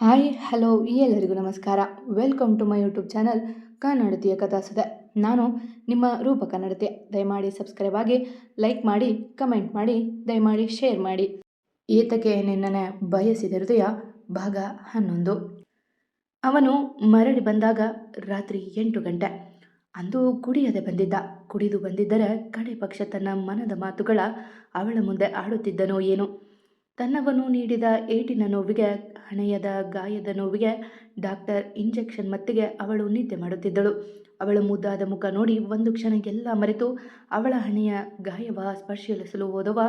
Hi, hello ಈ ಎಲ್ಲರಿಗೂ ನಮಸ್ಕಾರ. Welcome to my YouTube channel ಕನ್ನಡತಿಯ ಕಥಾಸುದೆ. ನಾನು ನಿಮ್ಮ ರೂಪ ಕನ್ನಡತೆ. ದಯಮಾಡಿ ಸಬ್ಸ್ಕ್ರೈಬ್ ಆಗಿ ಲೈಕ್ ಮಾಡಿ ಕಮೆಂಟ್ ಮಾಡಿ, ದಯಮಾಡಿ ಶೇರ್ ಮಾಡಿ. ಏತಕ್ಕೆ ನಿನ್ನನೆ ಬಯಸಿದ ಹೃದಯ ಭಾಗ ಹನ್ನೊಂದು. ಅವನು ಮರಳಿ ಬಂದಾಗ ರಾತ್ರಿ ಎಂಟು ಗಂಟೆ. ಅಂದು ಕುಡಿಯದೆ ಬಂದಿದ್ದ. ಕುಡಿದು ಬಂದಿದ್ದರೆ ಕಡೆ ಪಕ್ಷ ತನ್ನ ಮನದ ಮಾತುಗಳ ಅವಳ ಮುಂದೆ ಆಡುತ್ತಿದ್ದನೋ ಏನು. ತನ್ನವನು ನೀಡಿದ ಏಟಿನ ನೋವಿಗೆ, ಹಣೆಯದ ಗಾಯದ ನೋವಿಗೆ ಡಾಕ್ಟರ್ ಇಂಜೆಕ್ಷನ್ ಮತ್ತಿಗೆ ಅವಳು ನಿದ್ದೆ ಮಾಡುತ್ತಿದ್ದಳು. ಅವಳ ಮುದ್ದಾದ ಮುಖ ನೋಡಿ ಒಂದು ಕ್ಷಣ ಎಲ್ಲ ಮರೆತು ಅವಳ ಹಣೆಯ ಗಾಯವ ಸ್ಪರ್ಶಿಸಲು ಹೋದವ,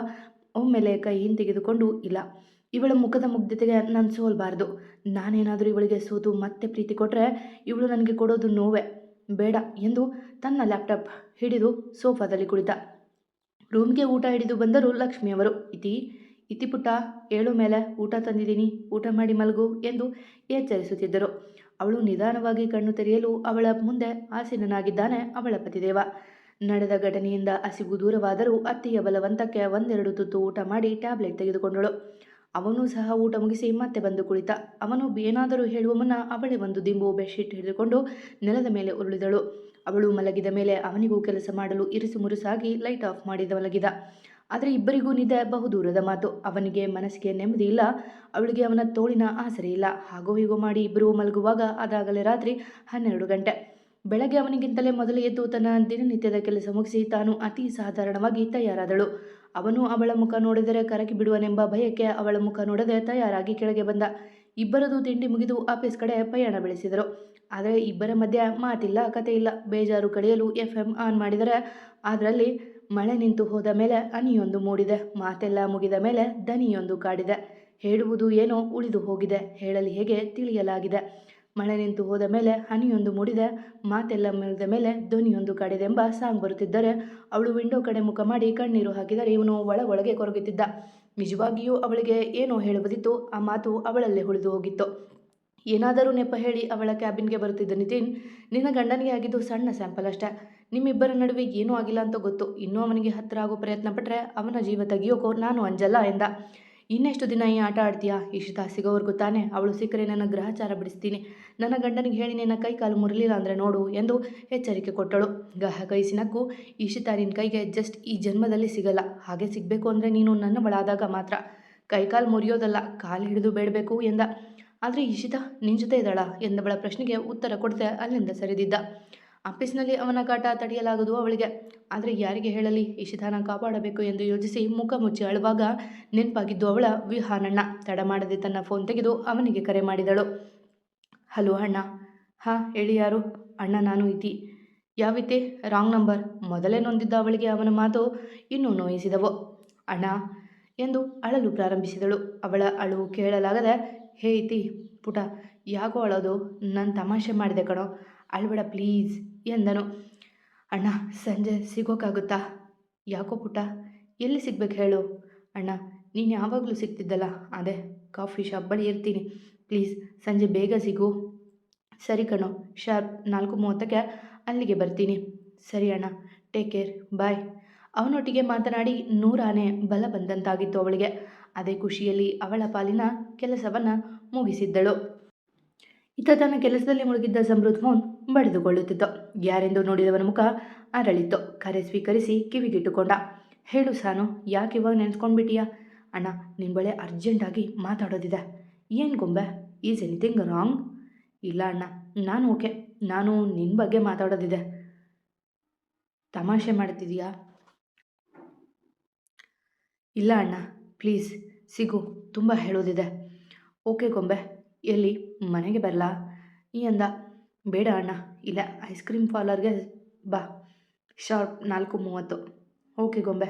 ಒಮ್ಮೆಲೆ ಕೈ ಹಿಂತೆಗೆದುಕೊಂಡು, ಇಲ್ಲ, ಇವಳ ಮುಖದ ಮುಗ್ಧತೆಗೆ ನಾನು ಸೋಲ್ಬಾರ್ದು. ನಾನೇನಾದರೂ ಇವಳಿಗೆ ಸೋತು ಮತ್ತೆ ಪ್ರೀತಿ ಕೊಟ್ಟರೆ ಇವಳು ನನಗೆ ಕೊಡೋದು ನೋವೆ, ಬೇಡ ಎಂದು ತನ್ನ ಲ್ಯಾಪ್ಟಾಪ್ ಹಿಡಿದು ಸೋಫಾದಲ್ಲಿ ಕುಳಿತ. ರೂಮ್ಗೆ ಊಟ ಹಿಡಿದು ಬಂದರು ಲಕ್ಷ್ಮಿಯವರು ಇತಿ ಇತಿ ಪುಟ್ಟ ಏಳು ಮೇಲೆ ಊಟ ತಂದಿದ್ದೀನಿ, ಊಟ ಮಾಡಿ ಮಲಗು ಎಂದು ಎಚ್ಚರಿಸುತ್ತಿದ್ದರು. ಅವಳು ನಿಧಾನವಾಗಿ ಕಣ್ಣು ತೆರೆಯಲು ಅವಳ ಮುಂದೆ ಆಸೀನನಾಗಿದ್ದಾನೆ ಅವಳ ಪತಿದೇವ. ನಡೆದ ಘಟನೆಯಿಂದ ಹಸಿವು ದೂರವಾದರೂ ಅತ್ತೆಯ ಬಲವಂತಕ್ಕೆ ಒಂದೆರಡು ತುತ್ತು ಊಟ ಮಾಡಿ ಟ್ಯಾಬ್ಲೆಟ್ ತೆಗೆದುಕೊಂಡಳು. ಅವನು ಸಹ ಊಟ ಮುಗಿಸಿ ಮತ್ತೆ ಬಂದು ಕುಳಿತ. ಅವನು ಏನಾದರೂ ಹೇಳುವ ಮುನ್ನ ಅವಳೇ ಒಂದು ದಿಂಬು ಬೆಡ್ಶೀಟ್ ಹಿಡಿದುಕೊಂಡು ನೆಲದ ಮೇಲೆ ಉರುಳಿದಳು. ಅವಳು ಮಲಗಿದ ಮೇಲೆ ಅವನಿಗೂ ಕೆಲಸ ಮಾಡಲು ಇರಿಸು ಮುರುಸಾಗಿ ಲೈಟ್ ಆಫ್ ಮಾಡಿದ ಮಲಗಿದ. ಆದರೆ ಇಬ್ಬರಿಗೂ ನಿದ್ದೆ ಬಹುದೂರದ ಮಾತು. ಅವನಿಗೆ ಮನಸ್ಸಿಗೆ ನೆಮ್ಮದಿ ಇಲ್ಲ, ಅವಳಿಗೆ ಅವನ ತೋಳಿನ ಆಸರೆ ಇಲ್ಲ. ಹಾಗೋ ಹೀಗೋ ಮಾಡಿ ಇಬ್ಬರು ಮಲಗುವಾಗ ಅದಾಗಲೇ ರಾತ್ರಿ ಹನ್ನೆರಡು ಗಂಟೆ. ಬೆಳಗ್ಗೆ ಅವನಿಗಿಂತಲೇ ಮೊದಲು ಎದ್ದು ತನ್ನ ದಿನನಿತ್ಯದ ಕೆಲಸ ಮುಗಿಸಿ ತಾನು ಅತಿ ಸಾಧಾರಣವಾಗಿ ತಯಾರಾದಳು. ಅವನು ಅವಳ ಮುಖ ನೋಡಿದರೆ ಕರಕಿ ಬಿಡುವನೆಂಬ ಭಯಕ್ಕೆ ಅವಳ ಮುಖ ನೋಡದೆ ತಯಾರಾಗಿ ಕೆಳಗೆ ಬಂದ. ಇಬ್ಬರದು ತಿಂಡಿ ಮುಗಿದು ಆಫೀಸ್ ಕಡೆ ಪಯಣ ಬೆಳೆಸಿದರು. ಆದರೆ ಇಬ್ಬರ ಮಧ್ಯೆ ಮಾತಿಲ್ಲ ಕತೆ ಇಲ್ಲ. ಬೇಜಾರು ಕಳೆಯಲು ಎಫ್ ಎಂ ಆನ್ ಮಾಡಿದರೆ ಅದರಲ್ಲಿ ಮಳೆ ನಿಂತು ಹೋದ ಮೇಲೆ ಅನಿಯೊಂದು ಮೂಡಿದೆ. ಮಾತೆಲ್ಲ ಮುಗಿದ ಮೇಲೆ ದನಿಯೊಂದು ಕಾಡಿದೆ. ಹೇಳುವುದು ಏನೋ ಉಳಿದು ಹೋಗಿದೆ. ಹೇಳಲಿ ಹೇಗೆ ತಿಳಿಯಲಾಗಿದೆ. ಮಳೆ ನಿಂತು ಹೋದ ಮೇಲೆ ಹನಿಯೊಂದು ಮೂಡಿದೆ. ಮಾತೆಲ್ಲ ಮುಗಿದ ಮೇಲೆ ಧ್ವನಿಯೊಂದು ಕಾಡಿದೆಂಬ ಸಾಂಗ್ ಬರುತ್ತಿದ್ದರೆ ಅವಳು ವಿಂಡೋ ಕಡೆ ಮುಖ ಮಾಡಿ ಕಣ್ಣೀರು ಹಾಕಿದರೆ ಇವನು ಒಳಗೊಳಗೆ ಕೊರಗುತ್ತಿದ್ದ. ನಿಜವಾಗಿಯೂ ಅವಳಿಗೆ ಏನೋ ಹೇಳುವುದಿತ್ತು. ಆ ಮಾತು ಅವಳಲ್ಲೇ ಉಳಿದು ಹೋಗಿತ್ತು. ಏನಾದರೂ ನೆಪ ಹೇಳಿ ಅವಳ ಕ್ಯಾಬಿನ್ಗೆ ಬರುತ್ತಿದ್ದ ನಿತಿನ್, ನಿನ್ನ ಗಂಡನಿಗೆ ಆಗಿದ್ದು ಸಣ್ಣ ಸ್ಯಾಂಪಲ್ ಅಷ್ಟೇ. ನಿಮ್ಮಿಬ್ಬರ ನಡುವೆ ಏನೂ ಆಗಿಲ್ಲ ಅಂತ ಗೊತ್ತು. ಇನ್ನೂ ಅವನಿಗೆ ಹತ್ತಿರ ಆಗೋ ಪ್ರಯತ್ನ ಪಟ್ಟರೆ ಅವನ ಜೀವ ತೆಗಿಯೋಕೋ ನಾನು ಅಂಜಲ್ಲ ಎಂದ. ಇನ್ನೆಷ್ಟು ದಿನ ಈ ಆಟ ಆಡ್ತೀಯಾ? ಇಶಿತಾ ಸಿಗೋವರೆಗೂ ತಾನೆ. ಅವಳು ಸಿಕ್ಕರೆ ನನ್ನ ಗ್ರಹಚಾರ ಬಿಡಿಸ್ತೀನಿ. ನನ್ನ ಗಂಡನಿಗೆ ಹೇಳಿ ನಿನ್ನ ಕೈ ಕಾಲು ಮುರಲಿಲ್ಲ ಅಂದರೆ ನೋಡು ಎಂದು ಎಚ್ಚರಿಕೆ ಕೊಟ್ಟಳು. ಗಹ ಕೈಸಿನಕ್ಕೂ ಇಶಿತಾ ನಿನ್ನ ಕೈಗೆ ಜಸ್ಟ್ ಈ ಜನ್ಮದಲ್ಲಿ ಸಿಗಲ್ಲ. ಹಾಗೆ ಸಿಗಬೇಕು ಅಂದರೆ ನೀನು ನನ್ನ ಬಳಾದಾಗ ಮಾತ್ರ ಕೈಕಾಲು ಮುರಿಯೋದಲ್ಲ, ಕಾಲು ಹಿಡಿದು ಬೇಡಬೇಕು ಎಂದ. ಆದರೆ ಇಶಿತಾ ನಿನ್ನ ಜೊತೆ ಇದ್ದಾಳ ಎಂದವಳ ಪ್ರಶ್ನೆಗೆ ಉತ್ತರ ಕೊಡದೆ ಅಲ್ಲಿಂದ ಸರಿದಿದ್ದ. ಆಫೀಸ್ನಲ್ಲಿ ಅವನ ಕಾಟ ತಡೆಯಲಾಗದು ಅವಳಿಗೆ. ಆದರೆ ಯಾರಿಗೆ ಹೇಳಲಿ? ಇಶಿತಾನ ಕಾಪಾಡಬೇಕು ಎಂದು ಯೋಚಿಸಿ ಮುಖ ಮುಚ್ಚಿ ಅಳುವಾಗ ನೆನಪಾಗಿದ್ದು ಅವಳ ವಿಹಾನಣ್ಣ. ತಡ ಮಾಡದೆ ತನ್ನ ಫೋನ್ ತೆಗೆದು ಅವನಿಗೆ ಕರೆ ಮಾಡಿದಳು. ಹಲೋ ಅಣ್ಣ. ಹಾಂ, ಹೇಳಿ ಯಾರು? ಅಣ್ಣ ನಾನು ಇತಿ. ಯಾವಿತಿ? ರಾಂಗ್ ನಂಬರ್ ಮೊದಲೇ ನೊಂದಿದ್ದ ಅವಳಿಗೆ ಅವನ ಮಾತು ಇನ್ನೂ ನೋಯಿಸಿದವು. ಅಣ್ಣ ಎಂದು ಅಳಲು ಪ್ರಾರಂಭಿಸಿದಳು. ಅವಳ ಅಳು ಕೇಳಲಾಗದೆ ಹೇ ಇತಿ, ಪುಟ, ಯಾಕೋ ಅಳೋದು? ನಾನು ತಮಾಷೆ ಮಾಡಿದೆ ಕಣೋ. ಅಳ್ಬೇಡ, ಪ್ಲೀಸ್, ಎಂದನು. ಅಣ್ಣ, ಸಂಜೆ ಸಿಗೋಕ್ಕಾಗುತ್ತಾ ಯಾಕೋ ಪುಟ, ಎಲ್ಲಿ ಸಿಗ್ಬೇಕು ಹೇಳು? ಅಣ್ಣ, ನೀನು ಯಾವಾಗಲೂ ಸಿಗ್ತಿದ್ದಲ್ಲ, ಅದೇ, ಕಾಫಿ ಶಾಪ್ ಬಳಿ ಇರ್ತೀನಿ. ಪ್ಲೀಸ್, ಸಂಜೆ ಬೇಗ ಸಿಗು. ಸರಿ ಕಣೋ ಶಾರ್ಪ್ ನಾಲ್ಕು ಮೂವತ್ತಕ್ಕೆ ಅಲ್ಲಿಗೆ ಬರ್ತೀನಿ. ಸರಿ ಅಣ್ಣ, ಟೇಕ್ ಕೇರ್, ಬಾಯ್. ಅವನೊಟ್ಟಿಗೆ ಮಾತನಾಡಿ ನೂರಾನೆ ಬಲ ಬಂದಂತಾಗಿತ್ತು ಅವಳಿಗೆ. ಅದೇ ಖುಷಿಯಲ್ಲಿ ಅವಳ ಪಾಲಿನ ಕೆಲಸವನ್ನು ಮುಗಿಸಿದ್ದಳು. ಇತ್ತ ತನ್ನ ಕೆಲಸದಲ್ಲಿ ಮುಳುಗಿದ್ದ ಸಮೃದ್ಧ ಫೋನ್ ಬಡಿದುಕೊಳ್ಳುತ್ತಿದ್ದ. ಯಾರೆಂದು ನೋಡಿದವನ ಮುಖ ಅರಳಿತ್ತು. ಕರೆ ಸ್ವೀಕರಿಸಿ ಕಿವಿಗಿಟ್ಟುಕೊಂಡ. ಹೇಳು ಸಾನು, ಯಾಕೆ ಇವಾಗ ನೆನೆಸ್ಕೊಂಡ್ಬಿಟ್ಟಿಯಾ? ಅಣ್ಣ ನಿನ್ನ ಬಳೆ ಅರ್ಜೆಂಟಾಗಿ ಮಾತಾಡೋದಿದೆ. ಏನು ಗೊಂಬೆ? Is anything wrong? ಇಲ್ಲ ಅಣ್ಣ, ನಾನು ಓಕೆ. ನಾನು ನಿನ್ನ ಬಗ್ಗೆ ಮಾತಾಡೋದಿದೆ. ತಮಾಷೆ ಮಾಡ್ತಿದೀಯಾ? ಇಲ್ಲ ಅಣ್ಣ ಪ್ಲೀಸ್, ಸಿಗು, ತುಂಬ ಹೇಳೋದಿದೆ. ಓಕೆ ಗೊಂಬೆ, ಎಲ್ಲಿ? ಮನೆಗೆ ಬರಲಾ? ಈ ಅಂದ, ಬೇಡ ಅಣ್ಣ, ಇಲ್ಲ ಐಸ್ ಕ್ರೀಮ್ ಪಾರ್ಲರ್ಗೆ ಬಾ. ಶಾರ್ಪ್ ನಾಲ್ಕು ಮೂವತ್ತು. ಓಕೆ ಗೊಂಬೆ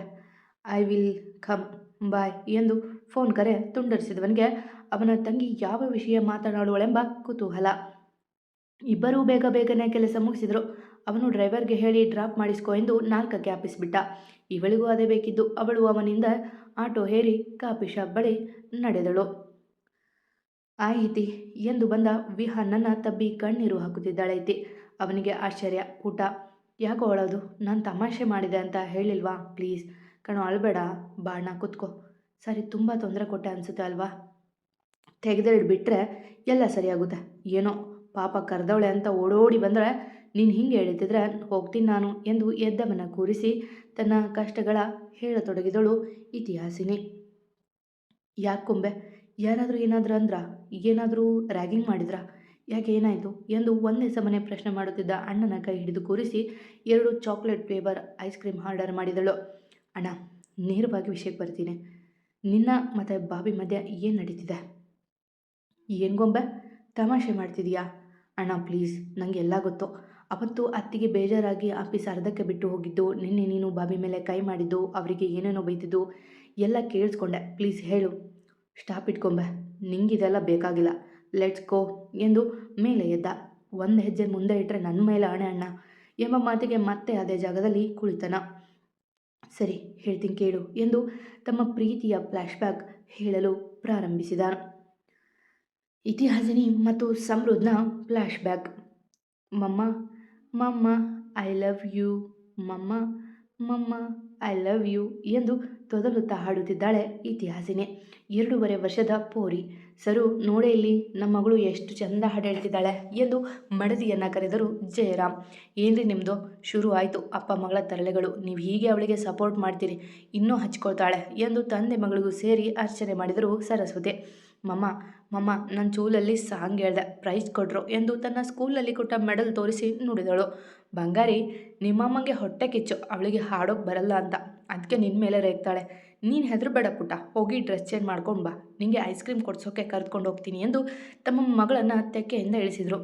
ಐ ವಿಲ್ ಕಮ್ ಬಾಯ್ ಎಂದು ಫೋನ್ ಕರೆ ತುಂಡರಿಸಿದವನಿಗೆ, ಅವನ ತಂಗಿ ಯಾವ ವಿಷಯ ಮಾತನಾಡುವಳೆಂಬ ಕುತೂಹಲ. ಇಬ್ಬರೂ ಬೇಗ ಬೇಗನೆ ಕೆಲಸ ಮುಗಿಸಿದರು. ಅವನು ಡ್ರೈವರ್ಗೆ ಹೇಳಿ, ಡ್ರಾಪ್ ಮಾಡಿಸ್ಕೊ ಎಂದು ನಾಲ್ಕಕ್ಕೆ ಆಪಿಸ್ಬಿಟ್ಟ. ಇವಳಿಗೂ ಅದೇ ಬೇಕಿದ್ದು. ಅವಳು ಅವನಿಂದ ಆಟೋ ಹೇರಿ ಕಾಫಿ ಶಾಪ್ ಬಳಿ ನಡೆದಳು. ಆಯಿತಿ ಎಂದು ಬಂದ ವಿಹಾನನ್ನ ತಬ್ಬಿ ಕಣ್ಣೀರು ಹಾಕುತ್ತಿದ್ದಾಳೈತಿ. ಅವನಿಗೆ ಆಶ್ಚರ್ಯ, ಊಟ. ಯಾಕೋ ಅಳೋದು ನಾನು ತಮಾಷೆ ಮಾಡಿದೆ ಅಂತ ಹೇಳಿಲ್ವಾ? ಪ್ಲೀಸ್. ಕಣೋ, ಅಳಬೇಡ. ಬಾಣ ಕುತ್ಕೋ. ಸರಿ, ತುಂಬ ತೊಂದರೆ ಕೊಟ್ಟೆ ಅನಿಸುತ್ತೆ ಅಲ್ವಾ? ತೆಗೆದಿಡ್ಬಿಟ್ರೆ ಎಲ್ಲ ಸರಿಯಾಗುತ್ತೆ. ಏನೋ ಪಾಪ ಕರೆದವಳೆ ಅಂತ ಓಡೋಡಿ ಬಂದರೆ ನೀನು ಹಿಂಗೆ ಹೇಳ್ತಿದ್ರೆ ಹೋಗ್ತೀನಿ ನಾನು ಎಂದು ಎದ್ದವನ ಕೂರಿಸಿ ತನ್ನ ಕಷ್ಟಗಳ ಹೇಳತೊಡಗಿದಳು ಇತಿಹಾಸಿನಿ. ಯಾಕೊಂಬೆ ಯಾರಾದರೂ ಏನಾದರೂ ಅಂದ್ರ? ಏನಾದರೂ ರ್ಯಾಗಿಂಗ್ ಮಾಡಿದ್ರಾ? ಯಾಕೆ ಏನಾಯಿತು ಎಂದು ಒಂದೇ ಸಮನೆ ಪ್ರಶ್ನೆ ಮಾಡುತ್ತಿದ್ದ ಅಣ್ಣನ ಕೈ ಹಿಡಿದು ಕೂರಿಸಿ ಎರಡು chocolate flavour ice cream order ಮಾಡಿದಳು. ಅಣ್ಣ, ನೇರವಾಗಿ ವಿಷಯಕ್ಕೆ ಬರ್ತೀನಿ. ನಿನ್ನ ಮತ್ತು ಬಾಬಿ ಮಧ್ಯ ಏನು ನಡೀತಿದೆ? ಹೆಂಗೊಂಬೆ ಗೊಂಬೆ, ತಮಾಷೆ ಮಾಡ್ತಿದೀಯಾ? ಅಣ್ಣ ಪ್ಲೀಸ್ ನನಗೆ ಎಲ್ಲ ಗೊತ್ತು. ಅವತ್ತು ಅತ್ತಿಗೆ ಬೇಜಾರಾಗಿ ಆಫೀಸ್ ಅರ್ಧಕ್ಕೆ ಬಿಟ್ಟು ಹೋಗಿದ್ದು, ನಿನ್ನೆ ನೀನು ಬಾಬಿ ಮೇಲೆ ಕೈ ಮಾಡಿದ್ದು, ಅವರಿಗೆ ಏನೇನೋ ಬೈತಿದ್ದು, ಎಲ್ಲ ಕೇಳಿಸ್ಕೊಂಡೆ. ಪ್ಲೀಸ್ ಹೇಳು. ಸ್ಟಾಪ್ ಇಟ್ಕೊಂಬೆ. ನಿಂಗಿದೆಲ್ಲ ಬೇಕಾಗಿಲ್ಲ. ಲೆಟ್ಸ್ ಗೋ ಎಂದು ಮೇಲೆ ಎದ್ದ. ಒಂದು ಹೆಜ್ಜೆ ಮುಂದೆ ಇಟ್ಟರೆ ನನ್ನ ಮೇಲೆ ಅಣೆ ಅಣ್ಣ ಎಂಬ ಮಾತಿಗೆ ಮತ್ತೆ ಅದೇ ಜಾಗದಲ್ಲಿ ಕುಳಿತನ. ಸರಿ, ಹೇಳ್ತೀನಿ ಕೇಳು ಎಂದು ತಮ್ಮ ಪ್ರೀತಿಯ ಫ್ಲ್ಯಾಶ್ಬ್ಯಾಕ್ ಹೇಳಲು ಪ್ರಾರಂಭಿಸಿದ. ಇತಿಹಾಸಿನಿ ಮತ್ತು ಸಮೃದ್ಧನ ಫ್ಲ್ಯಾಶ್ಬ್ಯಾಕ್ ಮಮ್ಮ ಮಮ್ಮ, ಐ ಲವ್ ಯು, ಮಮ್ಮ ಮಮ್ಮ, ಐ ಲವ್ ಯು ಎಂದು ತೊದಲುತ್ತಾ ಹಾಡುತ್ತಿದ್ದಾಳೆ ಇತಿಹಾಸಿನಿ. ಎರಡೂವರೆ ವರ್ಷದ ಪೋರಿ. ಸರು, ನೋಡೇ ಇಲ್ಲಿ, ನಮ್ಮ ಮಗಳು ಎಷ್ಟು ಚಂದ ಹಾಡು ಹೇಳ್ತಿದ್ದಾಳೆ ಎಂದು ಮಡದಿಯನ್ನು ಕರೆದರು ಜಯರಾಮ್. ಏನ್ರಿ ನಿಮ್ಮದು ಶುರು ಆಯಿತು. ಅಪ್ಪ ಮಗಳ ತರಲೆಗಳು. ನೀವು ಹೀಗೆ ಅವಳಿಗೆ ಸಪೋರ್ಟ್ ಮಾಡ್ತೀರಿ, ಇನ್ನೂ ಹಚ್ಕೊಳ್ತಾಳೆ ಎಂದು ತಂದೆ ಮಗಳಿಗೂ ಸೇರಿ ಅರ್ಚನೆ ಮಾಡಿದರು ಸರಸ್ವತಿ. ಮಮ್ಮ ಮಮ್ಮ ನನ್ನ ಚೂಲಲ್ಲಿ ಸಾಂಗ್ ಹೇಳ್ದೆ, ಪ್ರೈಸ್ ಕೊಟ್ಟರು ಎಂದು ತನ್ನ ಸ್ಕೂಲಲ್ಲಿ ಕೊಟ್ಟ ಮೆಡಲ್ ತೋರಿಸಿ ನುಡಿದಳು. ಬಂಗಾರಿ ನಿಮ್ಮಮ್ಮಂಗೆ ಹೊಟ್ಟೆ ಕಿಚ್ಚು, ಅವಳಿಗೆ ಹಾಡೋಕೆ ಬರಲ್ಲ ಅಂತ. ಅದಕ್ಕೆ ನಿನ್ನ ಮೇಲೆ ರೇಗ್ತಾಳೆ. ನೀನು ಹೆದರಬೇಡ ಪುಟ್ಟ, ಹೋಗಿ ಡ್ರೆಸ್ ಚೇಂಜ್ ಮಾಡ್ಕೊಂಡು ಬಾ. ನಿಂಗೆ ಐಸ್ ಕ್ರೀಮ್ ಕೊಡ್ಸೋಕ್ಕೆ ಕರೆದುಕೊಂಡು ಹೋಗ್ತೀನಿ ಎಂದು ತಮ್ಮ ಮಗಳನ್ನು ತೆಕ್ಕೆಯಿಂದ ಇಳಿಸಿದರು.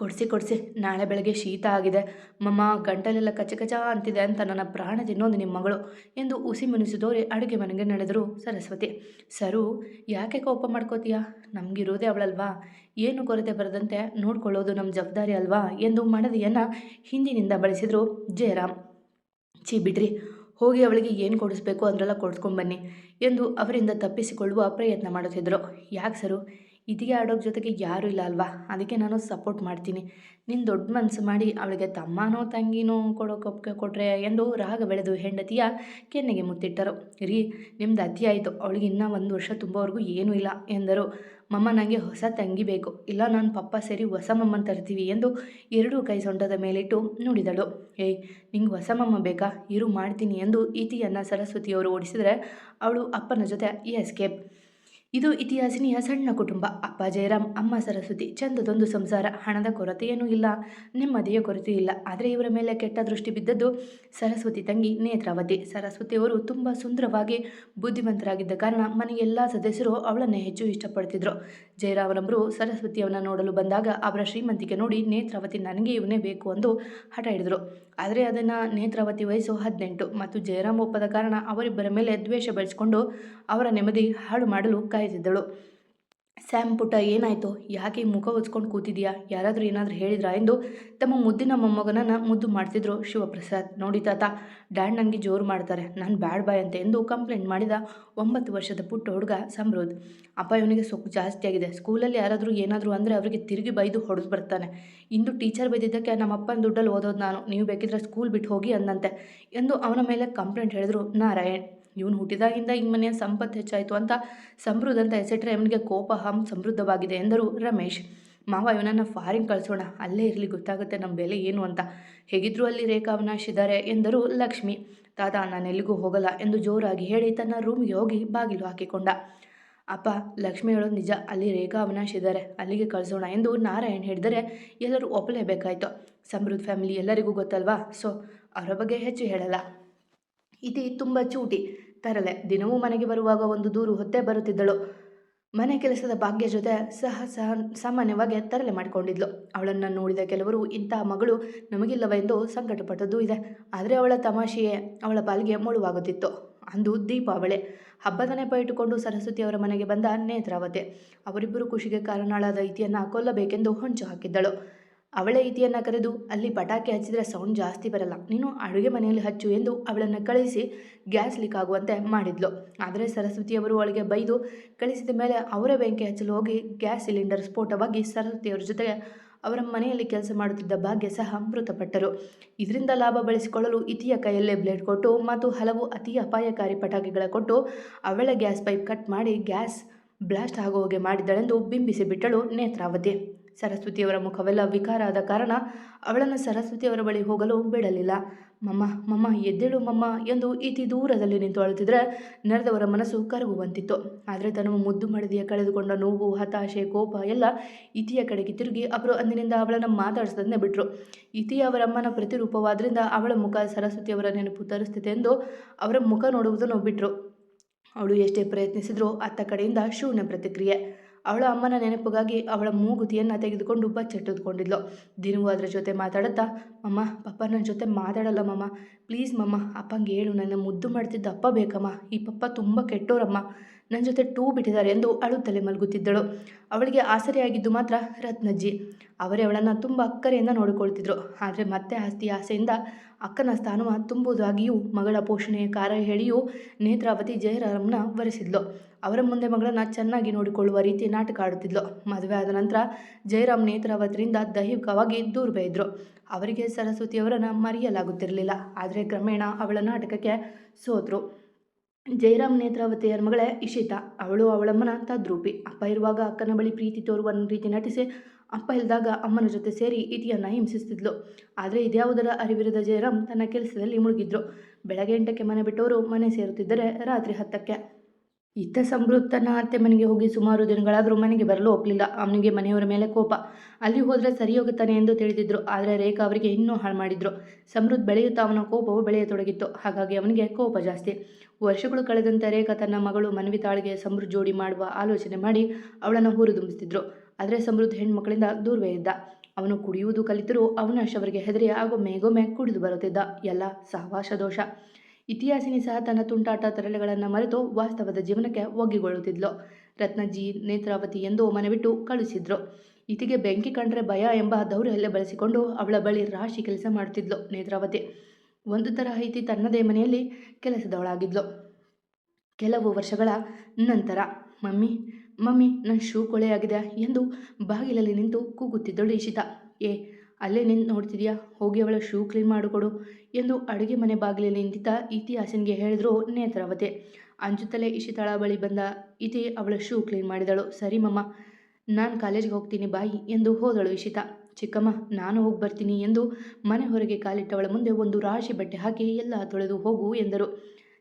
ಕೊಡಿಸಿ ಕೊಡಿಸಿ, ನಾಳೆ ಬೆಳಗ್ಗೆ ಶೀತ ಆಗಿದೆ. ಮಮ್ಮ, ಗಂಟಲೆಲ್ಲ ಕಚ ಕಚ ಅಂತಿದೆ ಅಂತ ನನ್ನ ಪ್ರಾಣ ತಿನ್ನೋದು ನಿಮ್ಮ ಮಗಳು ಎಂದು ಉಸಿ ಮುನಿಸಿದೋರಿ ಅಡುಗೆ ಮನೆಗೆ ನಡೆದರು ಸರಸ್ವತಿ. ಸರು, ಯಾಕೆ ಕೋಪ ಮಾಡ್ಕೋತೀಯಾ? ನಮಗಿರೋದೇ ಅವಳಲ್ವಾ? ಏನು ಕೊರತೆ ಬರದಂತೆ ನೋಡ್ಕೊಳ್ಳೋದು ನಮ್ಮ ಜವಾಬ್ದಾರಿ ಅಲ್ವಾ ಎಂದು ಮಡದಿಯನ್ನು ಹಿಂದಿನಿಂದ ಬಳಸಿದರು ಜಯರಾಮ್. ಚಿ ಬಿಡ್ರಿ, ಹೋಗಿ ಅವಳಿಗೆ ಏನು ಕೊಡಿಸ್ಬೇಕು ಅದರೆಲ್ಲ ಕೊಡಿಸ್ಕೊಂಡು ಬನ್ನಿ ಎಂದು ಅವರಿಂದ ತಪ್ಪಿಸಿಕೊಳ್ಳುವ ಪ್ರಯತ್ನ ಮಾಡುತ್ತಿದ್ದರು ಯಾಕೆ ಸರು? ಇದಿಗೆ ಆಡೋಕ್ಕೆ ಜೊತೆಗೆ ಯಾರೂ ಇಲ್ಲ ಅಲ್ವಾ? ಅದಕ್ಕೆ ನಾನು ಸಪೋರ್ಟ್ ಮಾಡ್ತೀನಿ. ನಿನ್ನ ದೊಡ್ಡ ಮನಸ್ಸು ಮಾಡಿ ಅವಳಿಗೆ ತಮ್ಮನೋ, ತಂಗಿನೋ ಕೊಡೋಕೆ ಕೊಟ್ಟರೆ ಎಂದು ರಾಗ ಬೆಳೆದು ಹೆಂಡತಿಯ ಕೆನ್ನೆಗೆ ಮುತ್ತಿಟ್ಟರು. ರೀ, ನಿಮ್ದು ಅತಿ ಆಯಿತು. ಅವಳಿಗೆ ಇನ್ನೂ ಒಂದು ವರ್ಷ ತುಂಬೋವರೆಗೂ ಏನೂ ಇಲ್ಲ ಎಂದರು. ಮಮ್ಮ ನನಗೆ ಹೊಸ ತಂಗಿ ಬೇಕು. ಇಲ್ಲ, ನಾನು ಪಪ್ಪ ಸೇರಿ ಹೊಸ ಮಮ್ಮನ ತರ್ತೀವಿ ಎಂದು ಎರಡೂ ಕೈ ಸೊಂಟದ ಮೇಲಿಟ್ಟು ನುಡಿದಳು. ಏಯ್, ನಿಂಗೆ ಹೊಸ ಮಮ್ಮ ಬೇಕಾ? ಇರು, ಮಾಡ್ತೀನಿ ಎಂದು ಈತಿಯನ್ನು ಸರಸ್ವತಿಯವರು ಓಡಿಸಿದರೆ ಅವಳು ಅಪ್ಪನ ಜೊತೆ ಎಸ್ಕೇಪ್ ಇದು ಇತಿಹಾಸಿನಿಯ ಸಣ್ಣ ಕುಟುಂಬ. ಅಪ್ಪ ಜಯರಾಮ್, ಅಮ್ಮ ಸರಸ್ವತಿ, ಚಂದದೊಂದು ಸಂಸಾರ, ಹಣದ ಕೊರತೆಯೇನೂ ಇಲ್ಲ, ನೆಮ್ಮದಿಯ ಕೊರತೆ ಇಲ್ಲ. ಆದರೆ ಇವರ ಮೇಲೆ ಕೆಟ್ಟ ದೃಷ್ಟಿ ಬಿದ್ದದ್ದು ಸರಸ್ವತಿ ತಂಗಿ ನೇತ್ರಾವತಿ. ಸರಸ್ವತಿಯವರು ತುಂಬ ಸುಂದರವಾಗಿ ಬುದ್ಧಿವಂತರಾಗಿದ್ದ ಕಾರಣ ಮನೆಯ ಎಲ್ಲ ಸದಸ್ಯರು ಅವಳನ್ನು ಹೆಚ್ಚು ಇಷ್ಟಪಡ್ತಿದ್ರು. ಜಯರಾಮರವರು ಸರಸ್ವತಿಯವನ್ನ ನೋಡಲು ಬಂದಾಗ ಅವರ ಶ್ರೀಮಂತಿಕೆ ನೋಡಿ ನೇತ್ರಾವತಿ ನನಗೆ ಇವನೇ ಬೇಕು ಎಂದು ಹಠ ಹಿಡಿದರು. ಆದರೆ ಅದನ್ನು ನೇತ್ರಾವತಿ ವಯಸ್ಸು ಹದಿನೆಂಟು. ಮತ್ತು ಜಯರಾಮ್ ಒಪ್ಪದ ಕಾರಣ ಅವರಿಬ್ಬರ ಮೇಲೆ ದ್ವೇಷ ಬೆಳೆಸಿಕೊಂಡು ಅವರ ನೆಮ್ಮದಿ ಹಾಳು ಮಾಡಲು ಕಾಯ್ತಿದ್ದಳು ಸ್ಯಾಮ್ ಪುಟ್ಟ, ಏನಾಯಿತು? ಯಾಕೆ ಮುಖ ಹೊಚ್ಕೊಂಡು ಕೂತಿದ್ಯಾ? ಯಾರಾದರೂ ಏನಾದರೂ ಹೇಳಿದ್ರಾ? ಎಂದು ತಮ್ಮ ಮುದ್ದಿನ ಮೊಮ್ಮಗನನ್ನು ಮುದ್ದು ಮಾಡ್ತಿದ್ರು ಶಿವಪ್ರಸಾದ್. ನೋಡಿ ತಾತ, ಡ್ಯಾಡ್ ನನಗೆ ಜೋರು ಮಾಡ್ತಾರೆ. ನಾನು ಬ್ಯಾಡ್ ಬಾಯ್ ಅಂತ ಎಂದು ಕಂಪ್ಲೇಂಟ್ ಮಾಡಿದ ಒಂಬತ್ತು ವರ್ಷದ ಪುಟ್ಟ ಹುಡುಗ ಸಮೃದ್ಧ ಅಪ್ಪ, ಇವನಿಗೆ ಸೊಕ್ಕು ಜಾಸ್ತಿ ಆಗಿದೆ. ಸ್ಕೂಲಲ್ಲಿ ಯಾರಾದರೂ ಏನಾದರೂ ಅಂದರೆ ಅವರಿಗೆ ತಿರುಗಿ ಬೈದು ಹೊಡೆದು ಬರ್ತಾನೆ. ಇಂದು ಟೀಚರ್ ಬೈದಿದ್ದಕ್ಕೆ ನಮ್ಮ ಅಪ್ಪನ ದುಡ್ಡಲ್ಲಿ ಓದೋದು ನಾನು. ನೀವು ಬೇಕಿದ್ರೆ ಸ್ಕೂಲ್ ಬಿಟ್ಟು ಹೋಗಿ ಅಂದಂತೆ ಎಂದು ಅವನ ಮೇಲೆ ಕಂಪ್ಲೇಂಟ್ ಹೇಳಿದ್ರು ನಾರಾಯಣ್. ಇವನು ಹುಟ್ಟಿದಾಗಿಂದ ಈ ಮನೆಯ ಸಂಪತ್ತು ಹೆಚ್ಚಾಯಿತು ಅಂತ ಸಮೃದ್ಧ ಅಂತ ಹೆಸರಿಟ್ರೆ ಅವನಿಗೆ ಕೋಪ ಹಂ ಸಮೃದ್ಧವಾಗಿದೆ ಎಂದರು ರಮೇಶ್. ಮಾವ, ಇವನನ್ನು ಫಾರಿನ್ ಕಳಿಸೋಣ, ಅಲ್ಲೇ ಇರಲಿ, ಗೊತ್ತಾಗುತ್ತೆ ನಮ್ಮ ಬೆಲೆ ಏನು ಅಂತ. ಹೇಗಿದ್ರೂ ಅಲ್ಲಿ ರೇಖಾ ಅವಿನಾಶ್ ಎಂದರು ಲಕ್ಷ್ಮಿ. ತಾತ, ನಾನು ಎಲ್ಲಿಗೂ ಹೋಗಲ್ಲ ಎಂದು ಜೋರಾಗಿ ಹೇಳಿ ತನ್ನ ರೂಮಿಗೆ ಹೋಗಿ ಬಾಗಿಲು ಹಾಕಿಕೊಂಡ. ಅಪ್ಪ, ಲಕ್ಷ್ಮಿ ಹೇಳೋದು ನಿಜ, ಅಲ್ಲಿ ರೇಖಾ ಅಲ್ಲಿಗೆ ಕಳಿಸೋಣ ಎಂದು ನಾರಾಯಣ್ ಹೇಳಿದರೆ ಎಲ್ಲರೂ ಒಪ್ಪಲೇಬೇಕಾಯ್ತು. ಸಮೃದ್ಧ ಫ್ಯಾಮಿಲಿ ಎಲ್ಲರಿಗೂ ಗೊತ್ತಲ್ವಾ? ಸೊ ಅವರ ಬಗ್ಗೆ ಹೆಚ್ಚು ಹೇಳಲ್ಲ. ಇತಿ ತುಂಬ ಚೂಟಿ. ತರಲೆ. ದಿನವೂ ಮನೆಗೆ ಬರುವಾಗ ಒಂದು ದೂರು ಹೊತ್ತೇ ಬರುತ್ತಿದ್ದಳು. ಮನೆ ಕೆಲಸದ ಭಾಗ್ಯ ಜೊತೆ ಸಹ ಸಹ ಸಾಮಾನ್ಯವಾಗಿ ತರಲೆ ಮಾಡಿಕೊಂಡಿದ್ಲು. ಅವಳನ್ನು ನೋಡಿದ ಕೆಲವರು ಇಂತಹ ಮಗಳು ನಮಗಿಲ್ಲವೆಂದು ಸಂಕಟಪಟ್ಟದ್ದು ಇದೆ. ಆದರೆ ಅವಳ ತಮಾಷೆಯೇ ಅವಳ ಪಾಲಿಗೆ ಮುಳುವಾಗುತ್ತಿತ್ತು. ಅಂದು ದೀಪಾವಳಿ ಹಬ್ಬದ ನೆಪ ಇಟ್ಟುಕೊಂಡು ಸರಸ್ವತಿ ಅವರ ಮನೆಗೆ ಬಂದ ನೇತ್ರಾವತಿ. ಅವರಿಬ್ಬರು ಖುಷಿಗೆ ಕಾರಣಳಾದ ಇತಿಯನ್ನು ಕೊಲ್ಲಬೇಕೆಂದು ಹೊಂಚು ಹಾಕಿದ್ದಳು. ಅವಳೇ ಇತಿಯನ್ನು ಕರೆದು ಅಲ್ಲಿ ಪಟಾಕಿ ಹಚ್ಚಿದರೆ ಸೌಂಡ್ ಜಾಸ್ತಿ ಬರಲ್ಲ. ನೀನು ಅಡುಗೆ ಮನೆಯಲ್ಲಿ ಹಚ್ಚು ಎಂದು ಅವಳನ್ನು ಕಳಿಸಿ ಗ್ಯಾಸ್ ಲೀಕ್ ಆಗುವಂತೆ ಮಾಡಿದ್ಲು. ಆದರೆ ಸರಸ್ವತಿಯವರು ಅವಳಿಗೆ ಬೈದು ಕಳಿಸಿದ ಮೇಲೆ ಅವರೇ ಬೆಂಕಿ ಹಚ್ಚಲು ಹೋಗಿ ಗ್ಯಾಸ್ ಸಿಲಿಂಡರ್ ಸ್ಫೋಟವಾಗಿ ಸರಸ್ವತಿಯವರ ಜೊತೆಗೆ ಅವರ ಮನೆಯಲ್ಲಿ ಕೆಲಸ ಮಾಡುತ್ತಿದ್ದ ಭಾಗ್ಯ ಸಹ ಮೃತಪಟ್ಟರು. ಇದರಿಂದ ಲಾಭ ಬಳಸಿಕೊಳ್ಳಲು ಇತಿಯ ಕೈಯಲ್ಲೇ ಬ್ಲೇಡ್ ಕೊಟ್ಟು ಮತ್ತು ಹಲವು ಅತಿ ಅಪಾಯಕಾರಿ ಪಟಾಕಿಗಳ ಕೊಟ್ಟು ಅವಳ ಗ್ಯಾಸ್ ಪೈಪ್ ಕಟ್ ಮಾಡಿ ಗ್ಯಾಸ್ ಬ್ಲಾಸ್ಟ್ ಆಗುವಾಗೆ ಮಾಡಿದ್ದಳೆಂದು ಬಿಂಬಿಸಿಬಿಟ್ಟಳು ನೇತ್ರಾವತಿ. ಸರಸ್ವತಿಯವರ ಮುಖವೆಲ್ಲ ವಿಕಾರ ಆದ ಕಾರಣ ಅವಳನ್ನು ಸರಸ್ವತಿಯವರ ಬಳಿ ಹೋಗಲು ಬಿಡಲಿಲ್ಲ. ಮಮ್ಮ ಮಮ್ಮ, ಎದ್ದೇಳು ಮಮ್ಮ ಎಂದು ಇತಿ ದೂರದಲ್ಲಿ ನಿಂತು ಅಳುತ್ತಿದ್ರೆ ನೆರೆದವರ ಮನಸ್ಸು ಕರಗುವಂತಿತ್ತು. ಆದರೆ ತನ್ನ ಮುದ್ದು ಮಡದಿಯ ಕಳೆದುಕೊಂಡ ನೋವು, ಹತಾಶೆ, ಕೋಪ ಎಲ್ಲ ಇತಿಯ ಕಡೆಗೆ ತಿರುಗಿ ಅವರು ಅಂದಿನಿಂದ ಅವಳನ್ನು ಮಾತಾಡಿಸದನ್ನೇ ಬಿಟ್ಟರು ಇತಿ ಅವರಮ್ಮನ ಪ್ರತಿರೂಪವಾದ್ರಿಂದ ಅವಳ ಮುಖ ಸರಸ್ವತಿಯವರ ನೆನಪು ತರಿಸ್ತಿದೆ ಎಂದು ಅವರ ಮುಖ ನೋಡುವುದನ್ನು ಬಿಟ್ಟರು ಅವಳು ಎಷ್ಟೇ ಪ್ರಯತ್ನಿಸಿದರೂ ಅತ್ತ ಕಡೆಯಿಂದ ಶೂನ್ಯ ಪ್ರತಿಕ್ರಿಯೆ. ಅವಳ ಅಮ್ಮನ ನೆನಪಿಗಾಗಿ ಅವಳ ಮೂಗುತಿಯನ್ನು ತೆಗೆದುಕೊಂಡು ಬಚ್ಚಿಟ್ಟುಕೊಂಡಿದ್ಲು ದಿನವೂ ಅದರ ಜೊತೆ ಮಾತಾಡುತ್ತಾ, ಮಮ್ಮ, ಪಪ್ಪ ನನ್ನ ಜೊತೆ ಮಾತಾಡಲ್ಲ ಮಮ್ಮ. ಪ್ಲೀಸ್ ಮಮ್ಮ, ಅಪ್ಪಂಗೆ ಹೇಳು. ನನ್ನ ಮುದ್ದು ಮಾಡ್ತಿದ್ದ ಅಪ್ಪ ಬೇಕಮ್ಮ. ಈ ಪಪ್ಪ ತುಂಬ ಕೆಟ್ಟೋರಮ್ಮ. ನನ್ನ ಜೊತೆ ಟೂ ಬಿಟ್ಟಿದ್ದಾರೆ ಎಂದು ಅಳುತ್ತಲೇ ಮಲಗುತ್ತಿದ್ದಳು. ಅವಳಿಗೆ ಆಸರೆಯಾಗಿದ್ದು ಮಾತ್ರ ರತ್ನಜ್ಜಿ. ಅವರೇ ಅವಳನ್ನು ತುಂಬ ಅಕ್ಕರೆಯಿಂದ ನೋಡಿಕೊಳ್ತಿದ್ರು. ಆದರೆ ಮತ್ತೆ ಆಸ್ತಿ ಆಸೆಯಿಂದ ಅಕ್ಕನ ಸ್ಥಾನವ ತುಂಬುವುದಾಗಿಯೂ ಮಗಳ ಪೋಷಣೆಯ ಕಾರ್ಯ ಹೇಳಿಯೂ ನೇತ್ರಾವತಿ ಜಯರಾಮ್ನ ವರೆಸಿದ್ಲು. ಅವರ ಮುಂದೆ ಮಗಳನ್ನು ಚೆನ್ನಾಗಿ ನೋಡಿಕೊಳ್ಳುವ ರೀತಿ ನಾಟಕ ಆಡುತ್ತಿದ್ಲು. ಮದುವೆ ಆದ ನಂತರ ಜಯರಾಮ್ ನೇತ್ರಾವತಿಯಿಂದ ದೈಹಿಕವಾಗಿ ದೂರ ಬೈದರು ಅವರಿಗೆ ಸರಸ್ವತಿಯವರನ್ನು ಮರೆಯಲಾಗುತ್ತಿರಲಿಲ್ಲ. ಆದರೆ ಕ್ರಮೇಣ ಅವಳ ನಾಟಕಕ್ಕೆ ಸೋತರು. ಜಯರಾಮ್ ನೇತ್ರಾವತಿಯರ ಮಗಳೇ ಇಶಿತಾ. ಅವಳು ಅವಳಮ್ಮನ ತದ್ರೂಪಿ ಅಪ್ಪ ಇರುವಾಗ ಅಕ್ಕನ ಬಳಿ ಪ್ರೀತಿ ತೋರುವ ರೀತಿ ನಟಿಸಿ ಅಪ್ಪ ಇಲ್ಲದಾಗ ಅಮ್ಮನ ಜೊತೆ ಸೇರಿ ಇತಿಯನ್ನು ಹಿಂಸಿಸ್ತಿದ್ಲು. ಆದರೆ ಇದ್ಯಾವುದರ ಅರಿವಿರದ ಜಯರಾಮ್ ತನ್ನ ಕೆಲಸದಲ್ಲಿ ಮುಳುಗಿದ್ರು. ಬೆಳಗ್ಗೆ ಎಂಟಕ್ಕೆ ಮನೆ ಬಿಟ್ಟವರು ಮನೆ ಸೇರುತ್ತಿದ್ದರೆ ರಾತ್ರಿ ಹತ್ತಕ್ಕೆ. ಇತ್ತ ಸಮೃದ್ಧನ ಅತ್ತೆ ಮನೆಗೆ ಹೋಗಿ ಸುಮಾರು ದಿನಗಳಾದರೂ ಮನೆಗೆ ಬರಲು ಹೋಗಲಿಲ್ಲ ಅವನಿಗೆ ಮನೆಯವರ ಮೇಲೆ ಕೋಪ. ಅಲ್ಲಿ ಹೋದರೆ ಸರಿ ಹೋಗುತ್ತಾನೆ ಎಂದು ತಿಳಿದಿದ್ರು. ಆದರೆ ರೇಖಾ ಅವರಿಗೆ ಇನ್ನೂ ಹಾಳು ಮಾಡಿದ್ರು ಸಮೃದ್ಧ ಬೆಳೆಯುತ್ತಾ ಅವನ ಕೋಪವು ಬೆಳೆಯತೊಡಗಿತ್ತು. ಹಾಗಾಗಿ ಅವನಿಗೆ ಕೋಪ ಜಾಸ್ತಿ. ವರ್ಷಗಳು ಕಳೆದಂತೆ ರೇಖಾ ತನ್ನ ಮಗಳು ಮನವಿ ತಾಳಿಗೆ ಸಮೃದ್ಧ ಜೋಡಿ ಮಾಡುವ ಆಲೋಚನೆ ಮಾಡಿ ಅವಳನ್ನು ಹುರಿದುಂಬಿಸ್ತಿದ್ರು ಆದರೆ ಸಮೃದ್ಧ ಹೆಣ್ಮಕ್ಕಳಿಂದ ದೂರವೇ ಇದ್ದ. ಅವನು ಕುಡಿಯುವುದು ಕಲಿತರೂ ಅವನಷ್ಟವರಿಗೆ ಹೆದರಿ ಆಗೊಮ್ಮೆ ಗೊಮ್ಮೆ ಕುಡಿದು ಬರುತ್ತಿದ್ದ. ಎಲ್ಲ ಸಹವಾಸ ದೋಷ. ಇತಿಹಾಸಿನಿ ಸಹ ತನ್ನ ತುಂಟಾಟ ತರಲೆಗಳನ್ನು ಮರೆತು ವಾಸ್ತವದ ಜೀವನಕ್ಕೆ ಒಗ್ಗಿಕೊಳ್ಳುತ್ತಿದ್ಲು. ರತ್ನಜಿ ನೇತ್ರಾವತಿ ಎಂದು ಮನೆ ಬಿಟ್ಟು ಕಳುಹಿಸಿದ್ರು. ಇತಿಗೆ ಬೆಂಕಿ ಕಂಡ್ರೆ ಭಯ ಎಂಬ ದೌರ್ಯಲ್ಯ ಬಳಸಿಕೊಂಡು ಅವಳ ಬಳಿ ರಾಶಿ ಕೆಲಸ ಮಾಡುತ್ತಿದ್ಲು ನೇತ್ರಾವತಿ. ಒಂದು ತರಹ ಇತಿ ತನ್ನದೇ ಮನೆಯಲ್ಲಿ ಕೆಲಸದವಳಾಗಿದ್ಲು. ಕೆಲವು ವರ್ಷಗಳ ನಂತರ, ಮಮ್ಮಿ ಮಮ್ಮಿ ನನ್ನ ಶೂ ಕೊಳೆಯಾಗಿದೆ ಎಂದು ಬಾಗಿಲಲ್ಲಿ ನಿಂತು ಕೂಗುತ್ತಿದ್ದಳು ಇಶಿತಾ ಏ ಅಲ್ಲೇ ನಿಂತು ನೋಡ್ತಿದ್ಯಾ? ಹೋಗಿ ಅವಳ ಶೂ ಕ್ಲೀನ್ ಮಾಡಿಕೊಡು ಎಂದು ಅಡುಗೆ ಮನೆ ಬಾಗಿಲಲ್ಲಿ ನಿಂತಿದ್ದ ಇತಿಹಾಸನ್ಗೆ ಹೇಳಿದ್ರು ನೇತ್ರಾವತಿ. ಅಂಜುತ್ತಲೇ ಇಶಿತಾಳ ಬಳಿ ಬಂದ ಇತಿ ಅವಳ ಶೂ ಕ್ಲೀನ್ ಮಾಡಿದಳು. ಸರಿ ಮಮ್ಮ, ನಾನು ಕಾಲೇಜ್ಗೆ ಹೋಗ್ತೀನಿ ಬಾಯಿ ಎಂದು ಹೋದಳು ಇಶಿತಾ. ಚಿಕ್ಕಮ್ಮ, ನಾನು ಹೋಗಿ ಬರ್ತೀನಿ ಎಂದು ಮನೆ ಹೊರಗೆ ಕಾಲಿಟ್ಟವಳ ಮುಂದೆ ಒಂದು ರಾಶಿ ಬಟ್ಟೆ ಹಾಕಿ ಎಲ್ಲ ತೊಳೆದು ಹೋಗು ಎಂದರು.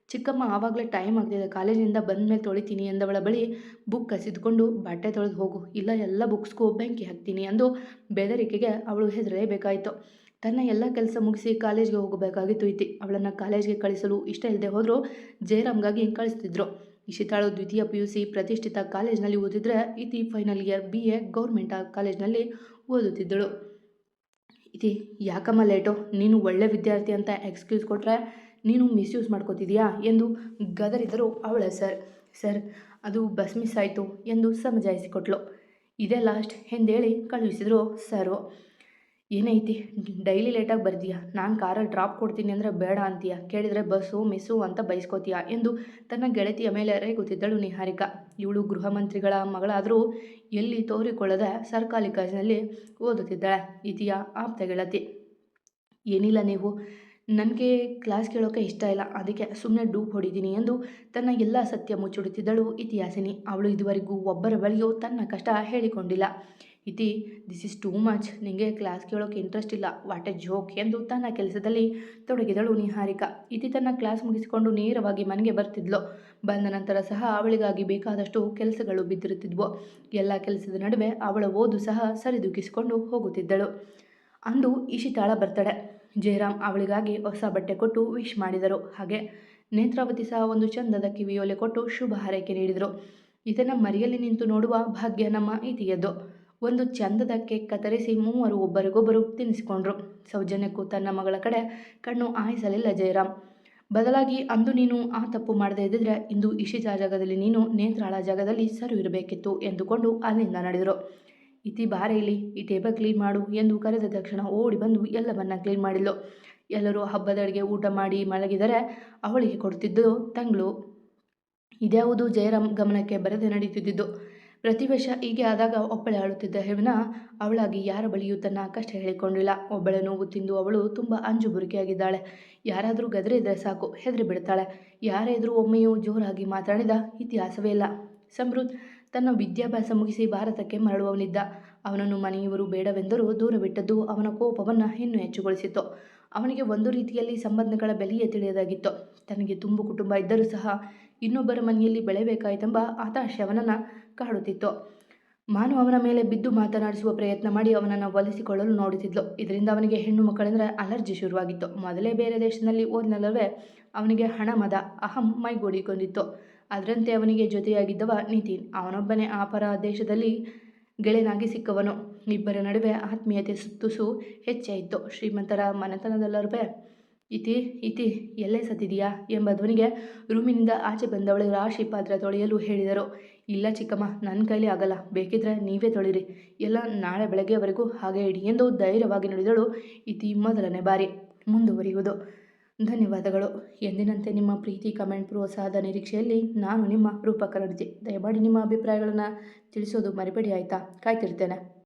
ಚಿಕ್ಕಮ್ಮ ಆವಾಗಲೇ ಟೈಮ್ ಆಗ್ತಿದೆ ಕಾಲೇಜಿಂದ ಬಂದಮೇಲೆ ತೊಳಿತೀನಿ ಎಂದವಳ ಬಳಿ ಬುಕ್ ಕಸಿದುಕೊಂಡು ಬಟ್ಟೆ ತೊಳೆದು ಹೋಗು. ಇಲ್ಲ, ಎಲ್ಲ ಬುಕ್ಸ್ಗೂ ಬೆಂಕಿ ಹಾಕ್ತೀನಿ ಅಂದು ಬೆದರಿಕೆಗೆ ಅವಳು ಹೆದರಲೇಬೇಕಾಯಿತು. ತನ್ನ ಎಲ್ಲ ಕೆಲಸ ಮುಗಿಸಿ ಕಾಲೇಜ್ಗೆ ಹೋಗಬೇಕಾಗಿತ್ತು ಇತಿ. ಅವಳನ್ನು ಕಾಲೇಜ್ಗೆ ಕಳಿಸಲು ಇಷ್ಟ ಇಲ್ಲದೆ ಹೋದರೂ ಜಯರಾಮ್ಗಾಗಿ ಕಳಿಸ್ತಿದ್ರು. ಇಶಿತಾಳು ದ್ವಿತೀಯ ಪಿ ಯು ಸಿ ಪ್ರತಿಷ್ಠಿತ ಕಾಲೇಜ್ನಲ್ಲಿ ಓದಿದ್ರೆ Iti final year B A government ಕಾಲೇಜ್ನಲ್ಲಿ ಓದುತ್ತಿದ್ದಳು. ಇತಿ, ಯಾಕಮ್ಮ ಲೇಟು? ನೀನು ಒಳ್ಳೆ ವಿದ್ಯಾರ್ಥಿ ಅಂತ ಎಕ್ಸ್ಕ್ಯೂಸ್ ಕೊಟ್ಟರೆ ನೀನು ಮಿಸ್ಯೂಸ್ ಮಾಡ್ಕೋತಿದೀಯಾ? ಎಂದು ಗದರಿದರು ಅವಳ ಸರ್. ಸರ್, ಅದು ಬಸ್ ಮಿಸ್ ಆಯಿತು ಎಂದು ಸಮಜಾಯಿಸಿಕೊಟ್ಲು. ಇದೇ ಲಾಸ್ಟ್ ಎಂದೇಳಿ ಕಳುಹಿಸಿದ್ರು ಸರು ಏನೈತಿ, ಡೈಲಿ ಲೇಟಾಗಿ ಬರ್ತೀಯಾ ನಾನು ಕಾರಲ್ಲಿ ಡ್ರಾಪ್ ಕೊಡ್ತೀನಿ ಅಂದರೆ ಬೇಡ ಅಂತೀಯ? ಕೇಳಿದರೆ ಬಸ್ಸು, ಮಿಸ್ಸು ಅಂತ ಬಯಸ್ಕೋತೀಯ ಎಂದು ತನ್ನ ಗೆಳತಿಯ ಮೇಲೆ ರೇಗುತ್ತಿದ್ದಳು ನಿಹಾರಿಕಾ. ಇವಳು ಗೃಹ ಮಂತ್ರಿಗಳ ಮಗಳಾದರೂ ಎಲ್ಲಿ ತೋರಿಕೊಳ್ಳದ ಸರ್ಕಾರಿ ಕಾಲೇಜಿನಲ್ಲಿ ಓದುತ್ತಿದ್ದಾಳೆ. ಇತಿಯ ಆಪ್ತ ಗೆಳತಿ. ಏನಿಲ್ಲ ನೀವು. ನನಗೆ ಕ್ಲಾಸ್ ಕೇಳೋಕೆ ಇಷ್ಟ ಇಲ್ಲ. ಅದಕ್ಕೆ ಸುಮ್ಮನೆ ಡೂಪ್ ಹೊಡಿತೀನಿ ಎಂದು ತನ್ನ ಎಲ್ಲ ಸತ್ಯ ಮುಚ್ಚಿಡುತ್ತಿದ್ದಳು ಇತಿಹಾಸಿನಿ. ಅವಳು ಇದುವರೆಗೂ ಒಬ್ಬರ ಬಳಿಯೂ ತನ್ನ ಕಷ್ಟ ಹೇಳಿಕೊಂಡಿಲ್ಲ. Iti this is too much ನಿಮಗೆ ಕ್ಲಾಸ್ ಕೇಳೋಕೆ ಇಂಟ್ರೆಸ್ಟ್ ಇಲ್ಲ. ವಾಟ್ ಎ ಜೋಕ್ ಎಂದು ತನ್ನ ಕೆಲಸದಲ್ಲಿ ತೊಡಗಿದಳು ನಿಹಾರಿಕಾ. ಇತಿ ತನ್ನ ಕ್ಲಾಸ್ ಮುಗಿಸಿಕೊಂಡು ನೇರವಾಗಿ ಮನೆಗೆ ಬರ್ತಿದ್ಲು. ಬಂದ ನಂತರ ಸಹ ಅವಳಿಗಾಗಿ ಬೇಕಾದಷ್ಟು ಕೆಲಸಗಳು ಬಿದ್ದಿರುತ್ತಿದ್ವು. ಎಲ್ಲ ಕೆಲಸದ ನಡುವೆ ಅವಳ ಓದು ಸಹ ಸರಿದೂಗಿಸಿಕೊಂಡು ಹೋಗುತ್ತಿದ್ದಳು. ಅಂದು ಇಶಿತಾಳ ಬರ್ತಡೆ ಜಯರಾಮ್ ಅವಳಿಗಾಗಿ ಹೊಸ ಬಟ್ಟೆ ಕೊಟ್ಟು ವಿಶ್ ಮಾಡಿದರು. ಹಾಗೆ ನೇತ್ರಾವತಿ ಸಹ ಒಂದು ಚಂದದ ಕಿವಿಯೋಲೆ ಕೊಟ್ಟು ಶುಭ ಹಾರೈಕೆ ನೀಡಿದರು. ಇದನ್ನು ಮರಿಯಲ್ಲಿ ನಿಂತು ನೋಡುವ ಭಾಗ್ಯ ನಮ್ಮ ಇತಿಯದ್ದು ಒಂದು ಚಂದದ ಕೇಕ್ ಕತ್ತರಿಸಿ ಮೂವರು ಒಬ್ಬರಿಗೊಬ್ಬರು ತಿನ್ನಿಸಿಕೊಂಡ್ರು ಸೌಜನ್ಯಕ್ಕೂ ತನ್ನ ಮಗಳ ಕಡೆ ಕಣ್ಣು ಆಯಿಸಲಿಲ್ಲ ಜಯರಾಮ್. ಬದಲಾಗಿ ಅಂದು ನೀನು ಆ ತಪ್ಪು ಮಾಡದೇ ಇದ್ದಿದ್ರೆ ಇಂದು ಇಶಿತಾ ಜಾಗದಲ್ಲಿ ನೀನು ನೇತ್ರಾಳ ಜಾಗದಲ್ಲಿ ಸರಿ ಇರಬೇಕಿತ್ತು ಎಂದುಕೊಂಡು ಅಲ್ಲಿಂದ ನಡೆದರು. ಇತಿ ಬಾರೇಲಿ ಈ ಟೇಬಲ್ ಕ್ಲೀನ್ ಮಾಡು ಎಂದು ಕರೆದ ತಕ್ಷಣ ಓಡಿ ಬಂದು ಎಲ್ಲವನ್ನ ಕ್ಲೀನ್ ಮಾಡಿದ್ಲು. ಎಲ್ಲರೂ ಹಬ್ಬದ ಅಡುಗೆ ಊಟ ಮಾಡಿ ಮಲಗಿದರೆ ಅವಳಿಗೆ ಕೊಡ್ತಿದ್ದು ತಂಗ್ಳು. ಇದ್ಯಾವುದು ಜಯರಾಮ್ ಗಮನಕ್ಕೆ ಬರದೆ ನಡೆಯುತ್ತಿದ್ದು ಪ್ರತಿ ವರ್ಷ ಹೀಗೆ ಆದಾಗ ಒಬ್ಬಳೆ ಆಳುತ್ತಿದ್ದ ಹೆವನ ಅವಳಾಗಿ ಯಾರ ಬಳಿಯೂ ತನ್ನ ಕಷ್ಟ ಹೇಳಿಕೊಂಡಿಲ್ಲ. ಒಬ್ಬಳೆ ನೋವು ತಿಂದು ಅವಳು ತುಂಬ ಅಂಜು ಬುರುಕಿಯಾಗಿದ್ದಾಳೆ ಯಾರಾದರೂ ಗದ್ರೆ ಇದ್ದರೆ ಸಾಕು, ಹೆದರಿ ಬಿಡ್ತಾಳೆ. ಯಾರೇ ಒಮ್ಮೆಯೂ ಜೋರಾಗಿ ಮಾತಾಡಿದ ಇತಿಹಾಸವೇ ಇಲ್ಲ. ಸಮೃದ್ಧ ತನ್ನ ವಿದ್ಯಾಭ್ಯಾಸ ಮುಗಿಸಿ ಭಾರತಕ್ಕೆ ಮರಳುವವನಿದ್ದ. ಅವನನ್ನು ಮನೆಯವರು ಬೇಡವೆಂದರೂ ದೂರವಿಟ್ಟದ್ದು ಅವನ ಕೋಪವನ್ನು ಇನ್ನೂ ಹೆಚ್ಚುಗೊಳಿಸಿತ್ತು. ಅವನಿಗೆ ಒಂದು ರೀತಿಯಲ್ಲಿ ಸಂಬಂಧಗಳ ಬೆಲೆಯೇ ತಿಳಿಯದಾಗಿತ್ತು. ತನಗೆ ತುಂಬು ಕುಟುಂಬ ಇದ್ದರೂ ಸಹ ಇನ್ನೊಬ್ಬರ ಮನೆಯಲ್ಲಿ ಬೆಳೆಯಬೇಕಾಯಿತೆಂಬ ಹತಾಶೆ ಅವನನ್ನು ಕಾಡುತ್ತಿತ್ತು. ಮಾನು ಅವನ ಮೇಲೆ ಬಿದ್ದು ಮಾತನಾಡಿಸುವ ಪ್ರಯತ್ನ ಮಾಡಿ ಅವನನ್ನು ಒಲಿಸಿಕೊಳ್ಳಲು ನೋಡುತ್ತಿದ್ಲು. ಇದರಿಂದ ಅವನಿಗೆ ಹೆಣ್ಣು ಮಕ್ಕಳೆಂದರೆ ಅಲರ್ಜಿ ಶುರುವಾಗಿತ್ತು. ಮೊದಲೇ ಬೇರೆ ದೇಶದಲ್ಲಿ ಓದ್ನಲ್ಲವೇ ಅವನಿಗೆ ಹಣ ಮದ. ಅಹಂ ಮೈಗೂಡಿಕೊಂಡಿತ್ತು. ಅದರಂತೆ ಅವನಿಗೆ ಜೊತೆಯಾಗಿದ್ದವ ನಿತಿನ್. ಅವನೊಬ್ಬನೇ ಆ ಪರ ದೇಶದಲ್ಲಿ ಗೆಳೆಯನಾಗಿ ಸಿಕ್ಕವನು. ಇಬ್ಬರ ನಡುವೆ ಆತ್ಮೀಯತೆ ತುಸು ಹೆಚ್ಚಾಯಿತು. ಶ್ರೀಮಂತರ ಮನೆತನದಲ್ಲರವೇ ಇತಿ ಇತಿ, ಎಲ್ಲೇ ಸತ್ತಿದೆಯಾ ಎಂಬ ಧ್ವನಿಗೆ ರೂಮಿನಿಂದ ಆಚೆ ಬಂದವಳು ರಾಶಿ ಪಾತ್ರ ತೊಳೆಯಲು ಹೇಳಿದರು. ಇಲ್ಲ ಚಿಕ್ಕಮ್ಮ ನನ್ನ ಕೈಲಿ ಆಗಲ್ಲ. ಬೇಕಿದ್ರೆ ನೀವೇ ತೊಳಿರಿ. ಎಲ್ಲ ನಾಳೆ ಬೆಳಗ್ಗೆವರೆಗೂ ಹಾಗೆ ಇಡಿ ಎಂದು ಧೈರ್ಯವಾಗಿ ನುಡಿದಳು ಇತಿ ಮೊದಲನೇ ಬಾರಿ. ಮುಂದುವರಿಯುವುದು. ಧನ್ಯವಾದಗಳು. ಎಂದಿನಂತೆ ನಿಮ್ಮ ಪ್ರೀತಿ, ಕಮೆಂಟ್ ಪ್ರೋತ್ಸಾಹದ ನಿರೀಕ್ಷೆಯಲ್ಲಿ ನಾನು ನಿಮ್ಮ ನಡಿತೆ ದಯಮಾಡಿ ನಿಮ್ಮ ಅಭಿಪ್ರಾಯಗಳನ್ನು ತಿಳಿಸೋದು ಮರಿಬೇಡಿ ಆಯಿತಾ? ಕಾಯ್ತಿರ್ತೇನೆ.